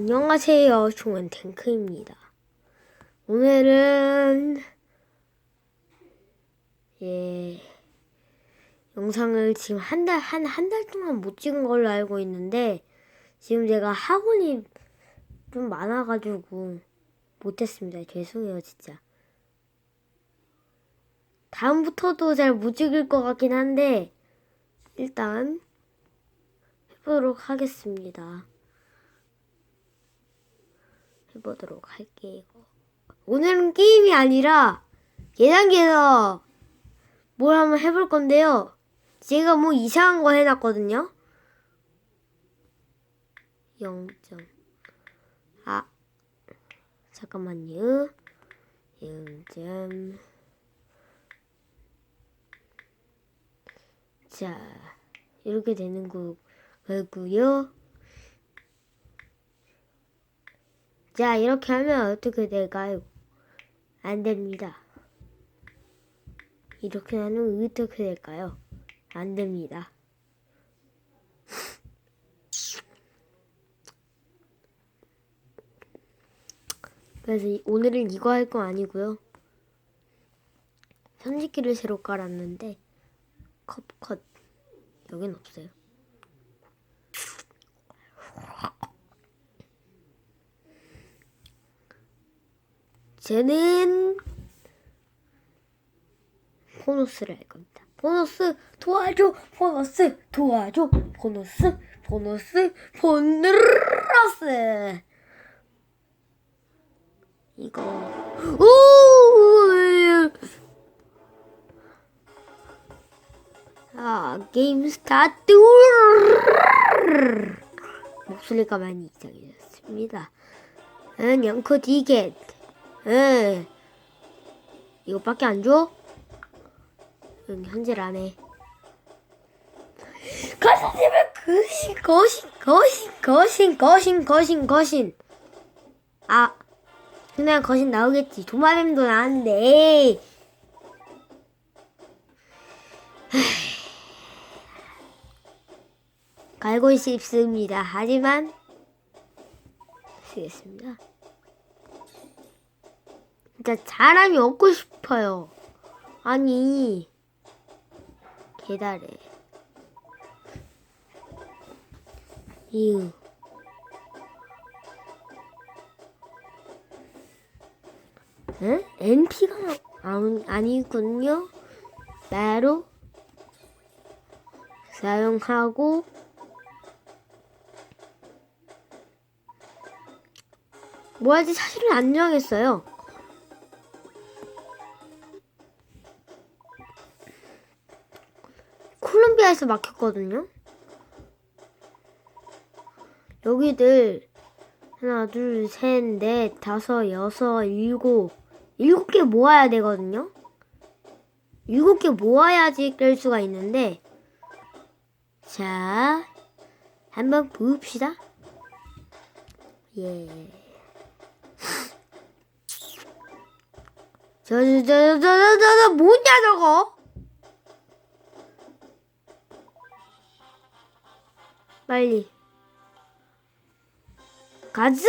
안녕하세요. 종은 탱크입니다. 오늘은 예 영상을 지금 한 달 한 한 달 동안 못 찍은 걸로 알고 있는데 지금 제가 학원이 좀 많아가지고 못했습니다. 죄송해요, 진짜. 다음부터도 잘 못 찍을 것 같긴 한데 일단 해보도록 하겠습니다. 해보도록 할게요. 오늘은 게임이 아니라 계단기에서 뭘 한번 해볼 건데요. 제가 뭐 이상한 거 해놨거든요. 0점. 아, 잠깐만요. 0점. 자, 이렇게 되는 거고요. 자, 이렇게 하면 어떻게 될까요? 안 됩니다. 이렇게 하면 어떻게 될까요? 안 됩니다. 그래서 이- 오늘은 이거 할거 아니고요. 편집기를 새로 깔았는데 컵 컷 여긴 없어요. 쟤는 보너스를 할 겁니다. 보너스 도와줘, 보너스 도와줘, 보너스, 보너스, 보너스. 이거 오 아, 게임 스타트! 목소리가 많이 이상해졌습니다. 응, 영코 디겟. 응. 이거밖에 안 줘? 응, 현질 안 해. 가슴집을 거신, 거신, 거신, 거신, 거신, 거신, 거신. 아, 그냥 거신 나오겠지. 도마뱀도 나왔는데. 갈고 싶습니다. 하지만 쓰겠습니다. 진짜 사람이 없고 싶어요. 아니 계달에 이유 응? NP가 아니군요. 바로 사용하고 뭐 할지 사실은 안 정했어요. 콜롬비아에서 막혔거든요. 여기들 하나, 둘, 셋, 넷, 다섯, 여섯, 일곱 일곱 개 모아야 되거든요. 일곱 개 모아야지 깰 수가 있는데 자 한번 봅시다. 예. 저 저 저 저 저저 뭐냐 저거? 빨리 가자!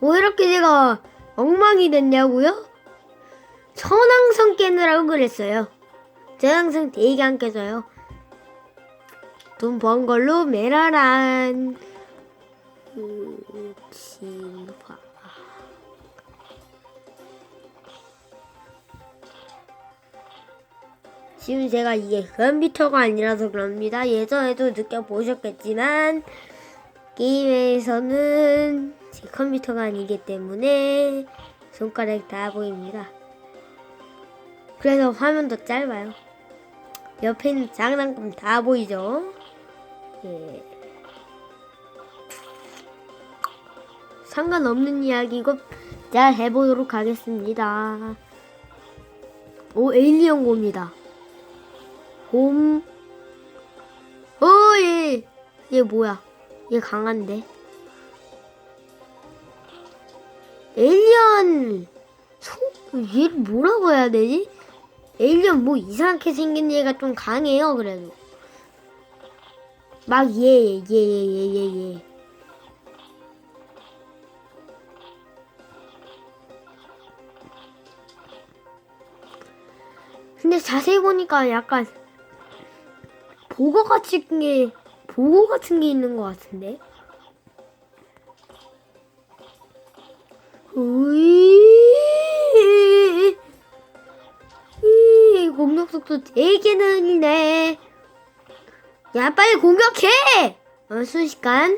뭐 이렇게 제가 엉망이 됐냐고요? 천왕성 깨느라고 그랬어요. 저항성 되게 안 깨져요. 돈 번 걸로 메라란 진 지금 제가 이게 컴퓨터가 아니라서 그럽니다. 예전에도 느껴보셨겠지만 게임에서는 제 컴퓨터가 아니기 때문에 손가락 다 보입니다. 그래서 화면도 짧아요. 옆에 있는 장난감 다 보이죠? 예. 상관없는 이야기고 잘 해보도록 하겠습니다. 오 에일리언 곰이다. 곰. 어, 얘. 얘 뭐야? 얘 강한데. 에일리언 성, 얘를 뭐라고 해야 되지? 에일리언 뭐 이상하게 생긴 얘가 좀 강해요, 그래도. 막 얘, 얘, 얘, 얘, 얘, 얘. 근데 자세히 보니까 약간 보고 같은 게 보고 같은 게 있는 것 같은데. 으이, 공격 속도 되게 느리네. 야, 빨리 공격해! 어, 순식간.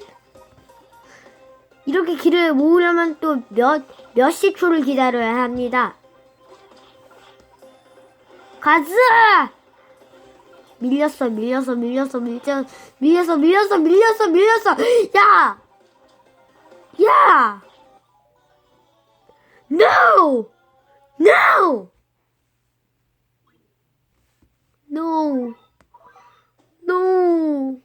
이렇게 길을 모으려면 또 몇, 몇십 초를 기다려야 합니다. 가자! 밀렸어, 밀렸어, 밀렸어, 밀렸어, 밀렸어, 밀렸어, 밀렸어, 밀렸어. 야! 야! No! No! No! No!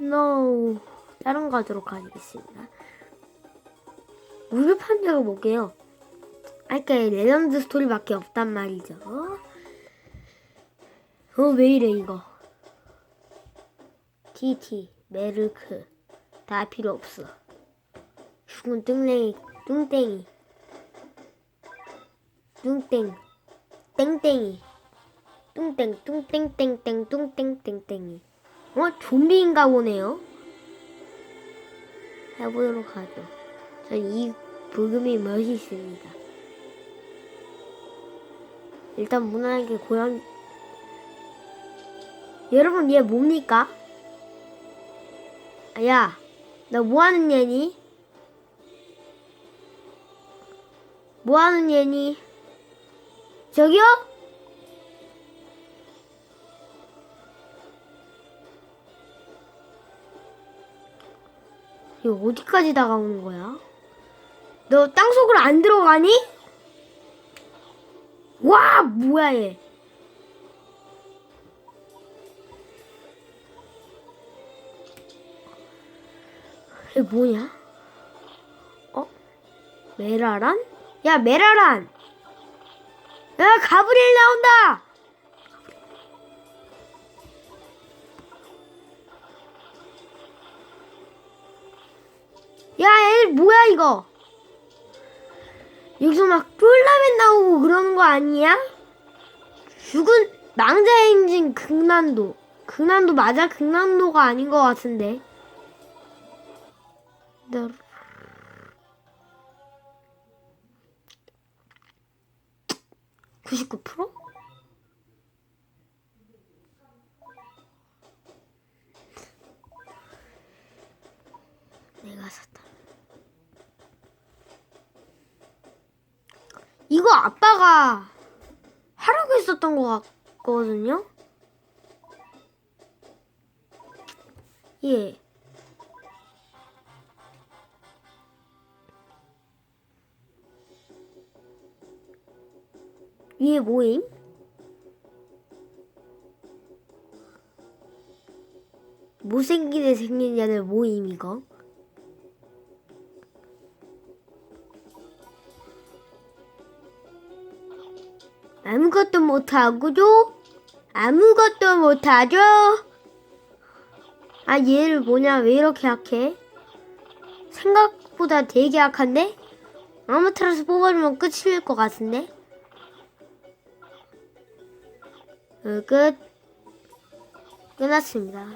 No! 다른 거 하도록 하겠습니다. 우유 판정을 볼게요. 아까 레전드 스토리밖에 없단 말이죠. 어, 왜 이래, 이거. TT, 메르크. 다 필요 없어. 죽은 뚱랭이, 뚱땡이. 뚱땡. 땡땡이. 뚱땡, 뚱땡땡땡, 뚱땡땡땡이. 어, 좀비인가 보네요. 해보도록 하죠. 전 이 부금이 멋있습니다. 일단 무난하게 고양 여러분 얘 뭡니까? 아, 야, 너 뭐하는 얘니? 뭐하는 얘니? 저기요? 이거 어디까지 다가오는 거야? 너 땅속으로 안 들어가니? 와, 뭐야 얘? 이게 뭐냐? 어? 메라란? 야, 메라란! 야, 가브리엘 나온다! 야, 얘 뭐야 이거? 여기서 막 쫄라맨 나오고 그러는 거 아니야? 죽은 망자 엔진 극난도. 극난도 맞아? 극난도가 아닌 것 같은데. 네. 99%? 내가 샀다. 이거 아빠가 하라고 했었던 것 같거든요? 예. 위에 모임? 못생긴 애 생긴 애들 모임 이거? 아무것도 못하고도 아무것도 못하죠. 아 얘를 뭐냐 왜 이렇게 약해? 생각보다 되게 약한데? 아무트라스 뽑아주면 끝일 것 같은데? 끝. 끝났습니다.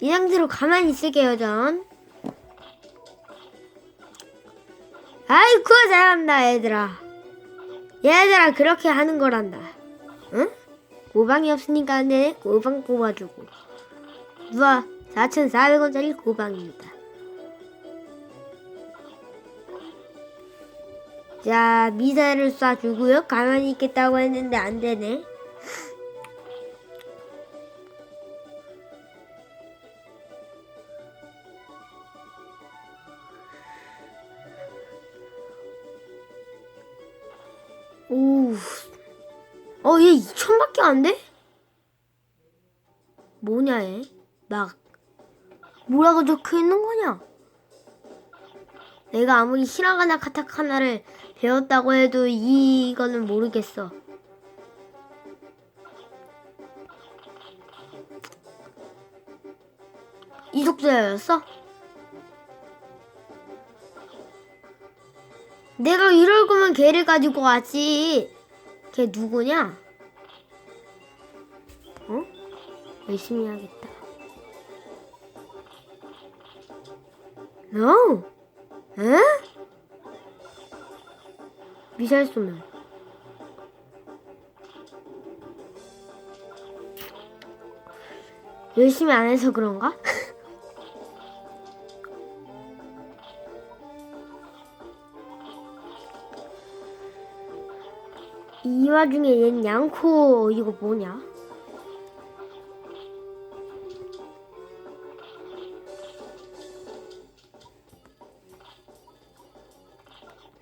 이 상태로 가만히 있을게요, 전. 아이쿠, 잘한다, 얘들아. 얘들아, 그렇게 하는 거란다. 응? 고방이 없으니까 안 되네. 고방 뽑아주고. 우와, 4,400원짜리 고방입니다. 자, 미사일을 쏴주고요. 가만히 있겠다고 했는데 안 되네. 어, 얘 2천밖에 안 돼? 뭐냐, 얘? 막, 뭐라고 적혀 있는 거냐? 내가 아무리 히라가나 카타카나를 배웠다고 해도 이거는 모르겠어. 이족자였어? 내가 이럴 거면 걔를 가지고 왔지. 걔 누구냐? 어? 열심히 해야겠다. No. 에? 미사일 쏘면. 열심히 안 해서 그런가? 이 와중에 얜 양코 이거 뭐냐?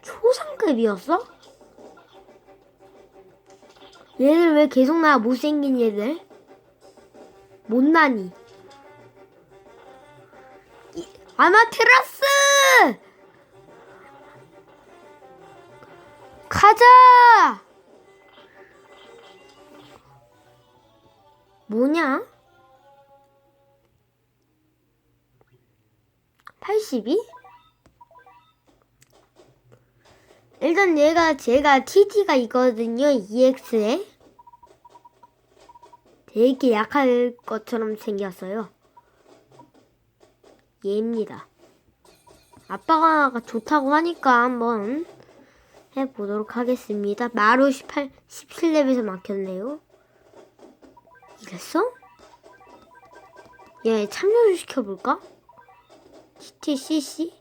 초상급이었어? 얘들 왜 계속 나와 못생긴 얘들? 못나니 이- 아마테라스! 가자! 뭐냐? 82? 일단 얘가 제가 TT가 있거든요. EX에. 되게 약할 것처럼 생겼어요. 얘입니다. 아빠가 좋다고 하니까 한번 해보도록 하겠습니다. 마루 18, 17렙에서 막혔네요. 이랬어? 얘 참여를 시켜볼까? TTCC?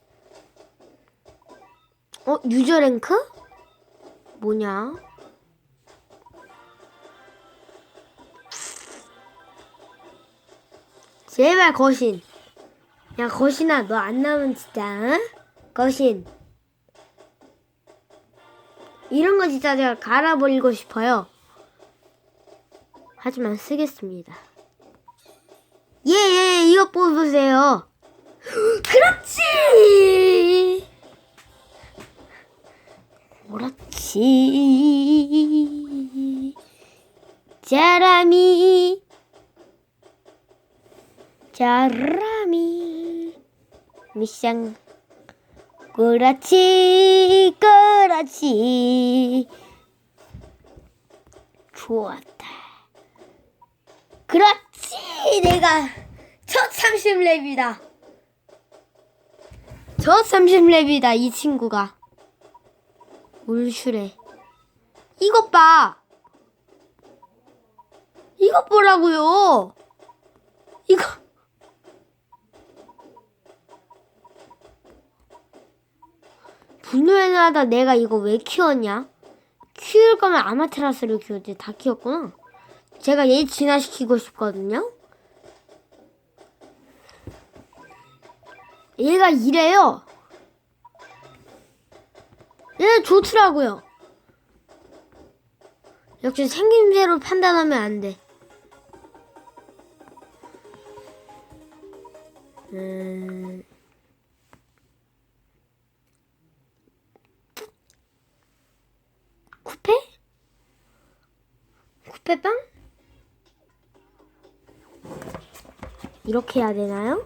어? 유저 랭크? 뭐냐? 제발 거신. 야 거신아 너 안 나오면 진짜 응? 거신. 이런 거 진짜 제가 갈아버리고 싶어요. 하지만 쓰겠습니다. 예, 예, 이거 뽑으세요. 그렇지! 그렇지. 자람이, 자람이, 미쌍. 그렇지, 그렇지. 좋았다. 그렇지! 내가 첫 30렙이다. 첫 30렙이다, 이 친구가. 울슈래. 이것 봐! 이것 보라고요! 이거. 분노해나다 내가 이거 왜 키웠냐? 키울 거면 아마테라스를 키웠지. 다 키웠구나. 제가 얘 진화시키고 싶거든요. 얘가 이래요. 얘 좋더라고요. 역시 생김새로 판단하면 안 돼. 음... 쿠페? 쿠페빵? 이렇게 해야 되나요?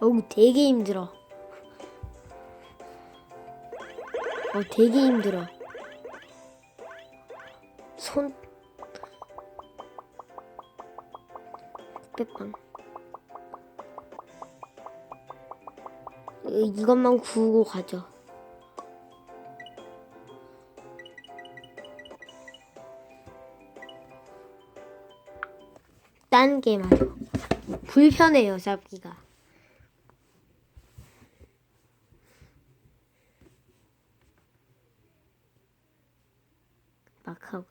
어우 되게 힘들어. 어 되게 힘들어. 손. 이- 이것만 구우고 가죠. 딴게 말이야. 불편해요, 잡기가. 막 하고.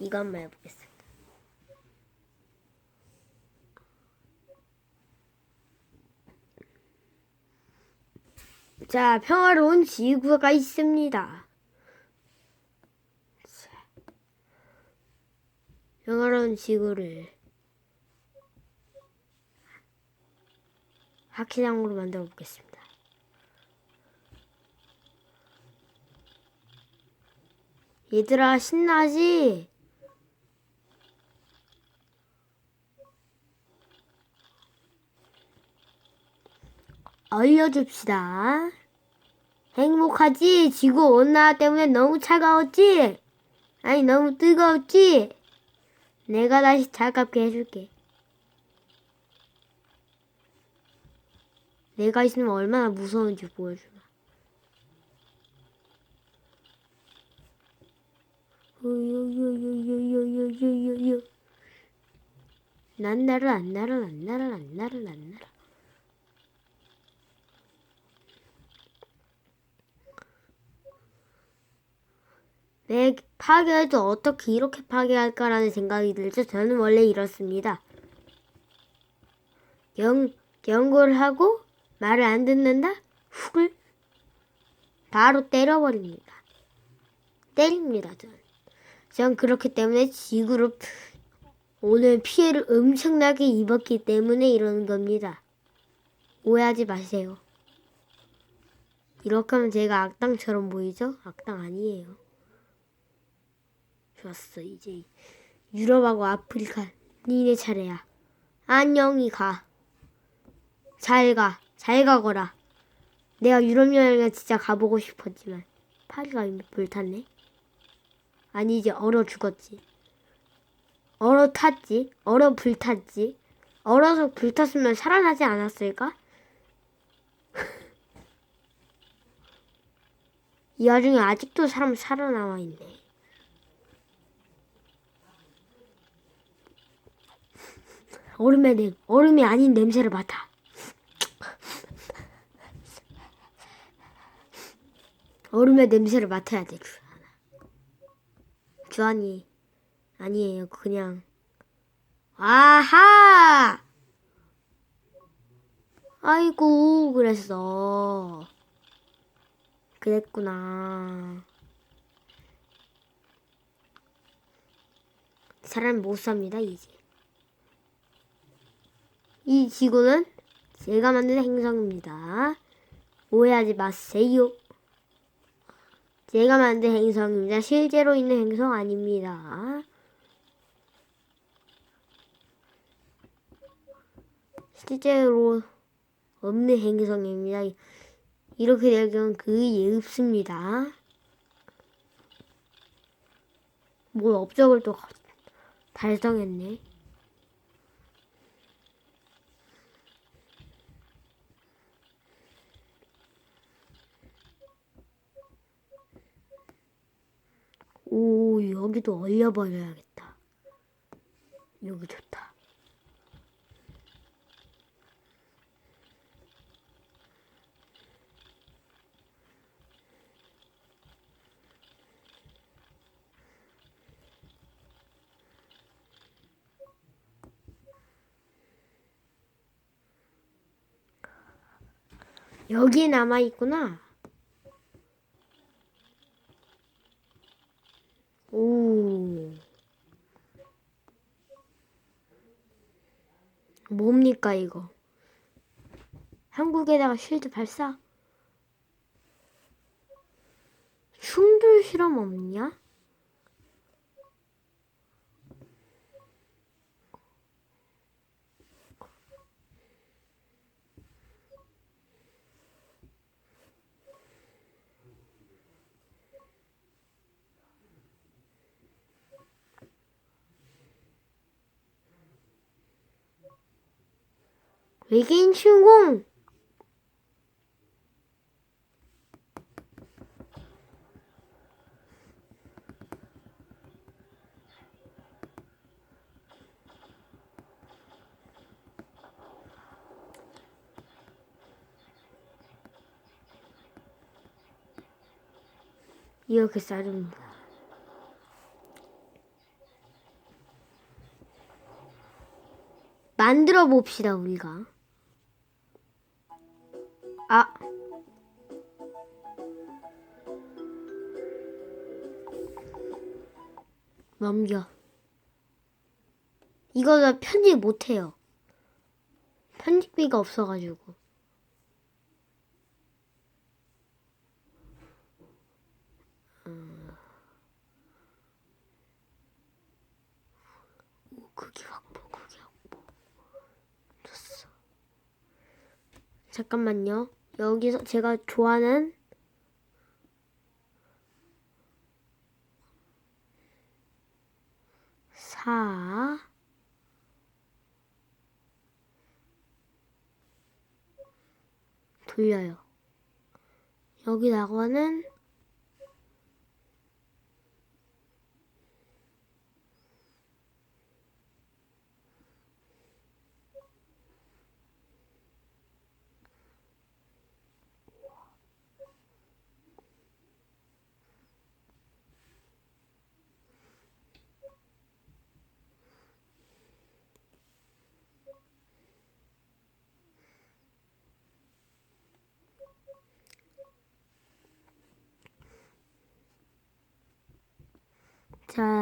이거 한번 해보겠습니다. 자, 평화로운 지구가 있습니다. 자, 평화로운 지구를 하키장으로 만들어 보겠습니다. 얘들아, 신나지? 얼려줍시다. 행복하지? 지구 온난화 때문에 너무 차가웠지? 아니, 너무 뜨거웠지? 내가 다시 차갑게 해줄게. 내가 있으면 얼마나 무서운지 보여주마. 난 나를 안 나를 안 나를 안 나를 안 나를. 내 파괴해도 어떻게 이렇게 파괴할까라는 생각이 들죠. 저는 원래 이렇습니다. 연, 연구를 하고 말을 안 듣는다? 훅을 바로 때려버립니다. 때립니다, 전. 전 그렇기 때문에 지구로 오늘 피해를 엄청나게 입었기 때문에 이러는 겁니다. 오해하지 마세요. 이렇게 하면 제가 악당처럼 보이죠? 악당 아니에요. 좋았어, 이제 유럽하고 아프리카 니네 차례야. 안녕히 가. 잘 가. 잘 가거라. 내가 유럽 여행을 진짜 가보고 싶었지만 파리가 이미 불탔네. 아니 이제 얼어 죽었지. 얼어 탔지. 얼어 불탔지. 얼어서 불탔으면 살아나지 않았을까? 이 와중에 아직도 사람 살아남아 있네. 얼음의 냄, 얼음이 아닌 냄새를 맡아. 얼음의 냄새를 맡아야 돼, 주한아. 주한이 아니에요, 그냥. 아하! 아이고, 그랬어. 그랬구나. 사람 못 삽니다, 이제. 이 지구는 제가 만든 행성입니다. 오해하지 마세요. 제가 만든 행성입니다. 실제로 있는 행성 아닙니다. 실제로 없는 행성입니다. 이렇게 될 경우 그의 없습니다. 뭘 업적을 또 달성했네. 오, 여기도 얼려버려야겠다. 여기 좋다. 여기 남아 있구나. 오. 뭡니까 이거? 한국에다가 쉴드 발사? 흉들 실험 없냐? 외계인 침공! 이렇게 싸줍니다. 만들어 봅시다, 우리가. 넘겨. 이거 나 편집 못해요. 편집비가 없어가지고. 음. 오, 크기 확보, 크기 확보. 됐어. 잠깐만요. 여기서 제가 좋아하는 사 돌려요. 여기다가는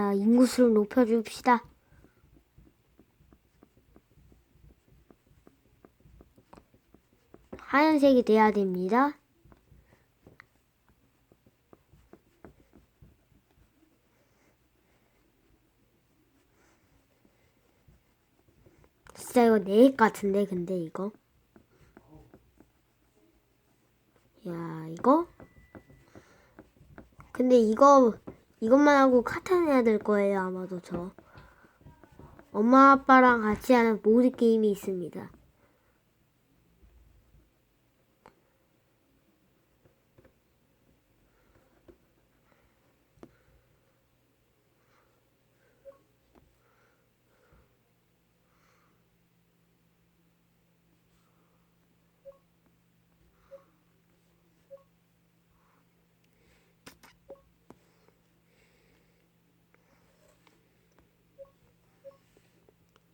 자 인구수를 높여줍시다. 하얀색이 돼야 됩니다. 진짜 이거 내일 같은데 근데 이거 야 이거 근데 이거 이것만 하고 카탄 해야 될 거예요 아마도 저. 엄마 아빠랑 같이 하는 보드 게임이 있습니다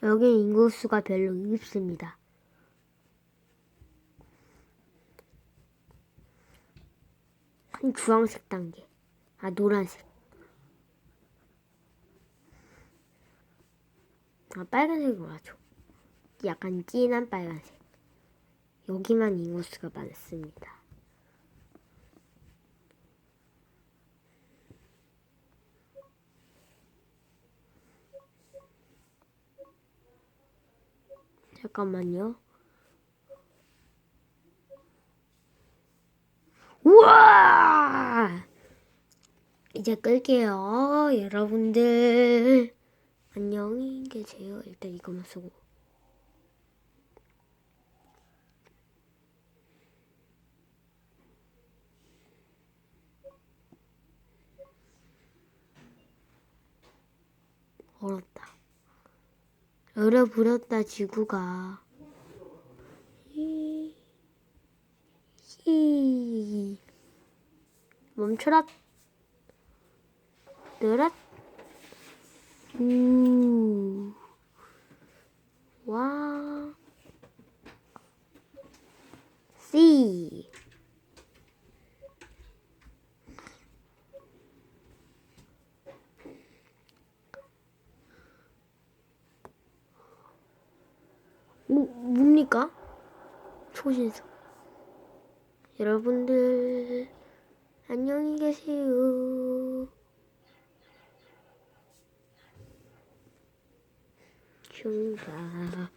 여기 인구수가 별로 없습니다. 한 주황색 단계. 아 노란색. 아 빨간색으로 하죠. 약간 진한 빨간색. 여기만 인구수가 많습니다 잠깐만요. 우와! 이제 끌게요. 여러분들. 안녕히 계세요. 일단 이거만 쓰고. 어렵다. 얼어버렸다 지구가. 멈춰라 느랏 우. 와 씨. 뭐, 뭡니까? 초신성. 여러분들, 안녕히 계세요. 흉가.